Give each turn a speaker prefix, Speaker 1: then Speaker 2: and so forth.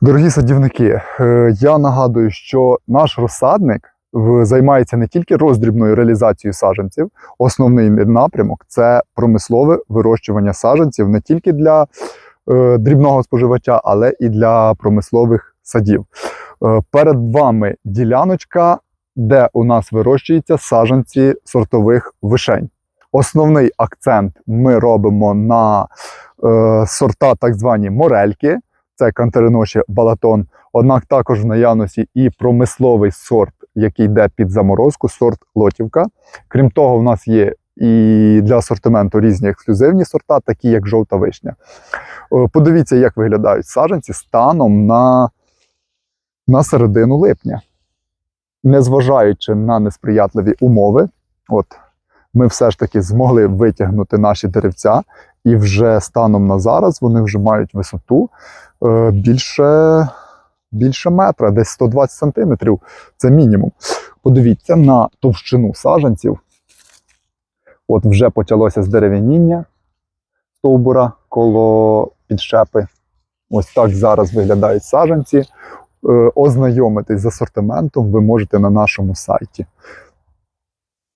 Speaker 1: Дорогі садівники, е, я нагадую, що наш розсадник займається не тільки роздрібною реалізацією саджанців. Основний напрямок це промислове вирощування саджанців не тільки для е, дрібного споживача, але і для промислових садів. Е, перед вами діляночка, де у нас вирощуються саджанці сортових вишень. Основний акцент ми робимо на сорта так звані морельки це кантериноші балатон. Однак також в наявності і промисловий сорт, який йде під заморозку, сорт лотівка. Крім того, у нас є і для асортименту різні ексклюзивні сорта, такі як жовта вишня. Е, Подивіться, як виглядають саджанці станом на, на середину липня. Незважаючи на несприятливі умови, от ми все ж таки змогли витягнути наші деревця, і вже станом на зараз вони вже мають висоту е, більше, більше метра, десь 120 сантиметрів. Це мінімум. Подивіться на товщину саджанців. От вже почалося здерев'яніння стовбура коло підщепи. Ось так зараз виглядають саджанці. Е, Ознайомитись з асортиментом ви можете на нашому сайті.